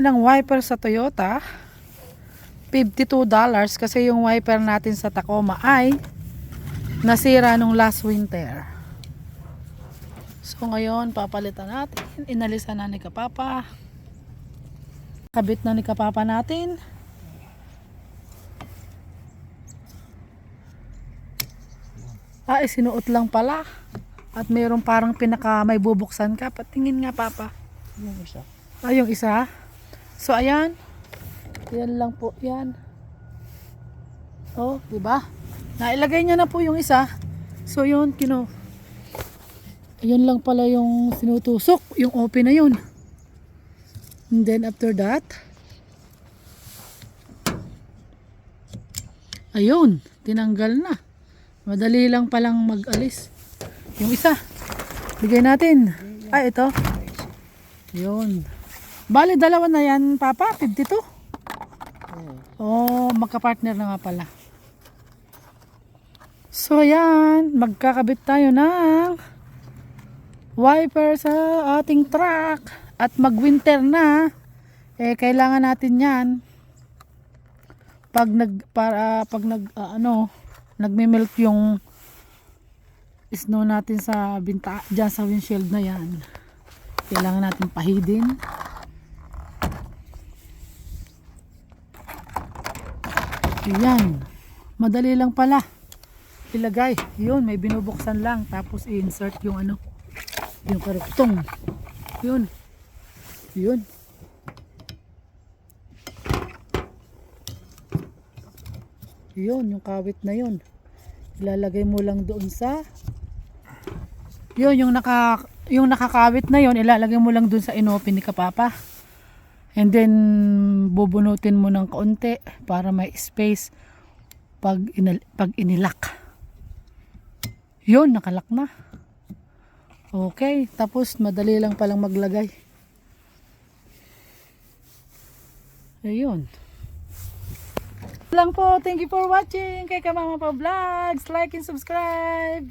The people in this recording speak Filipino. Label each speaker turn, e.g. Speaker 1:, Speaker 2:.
Speaker 1: ng wiper sa Toyota. $52 kasi yung wiper natin sa Tacoma ay nasira nung last winter. So ngayon papalitan natin. Inalisan na ni Kapapa. Kabit na ni Kapapa natin. Ah, eh, sinuot lang pala. At mayroong parang pinaka may bubuksan ka. Patingin nga, Papa.
Speaker 2: Yung isa.
Speaker 1: Ah, yung isa. So, ayan. Yan lang po, yan. Oh, di ba? Nailagay niya na po yung isa. So, yun, kino. Yun lang pala yung sinutusok. Yung open na yun. And then, after that, ayun, tinanggal na. Madali lang palang mag-alis. Yung isa, bigay natin. Ah, ito. Yun. Bali, dalawa na yan, Papa. 52. Oh, magka-partner na nga pala. So, yan. Magkakabit tayo ng wiper sa ating truck. At mag-winter na. Eh, kailangan natin yan. Pag nag, para, pag nag, ah, ano, nagme-melt yung snow natin sa binta, dyan sa windshield na yan. Kailangan natin pahidin. Ayan. Madali lang pala. Ilagay. Yun, may binubuksan lang. Tapos i-insert yung ano. Yung karuktong. Yun. Yun. Yun, yung kawit na yun. Ilalagay mo lang doon sa yun, yung naka yung nakakawit na yun, ilalagay mo lang doon sa inopen ni Kapapa. And then bubunutin mo ng kaunti para may space pag inal, pag inilak. Yun, nakalak na. Okay, tapos madali lang palang maglagay. Ayun. Lang po, thank you for watching kay Kamama Pa Vlogs. Like and subscribe.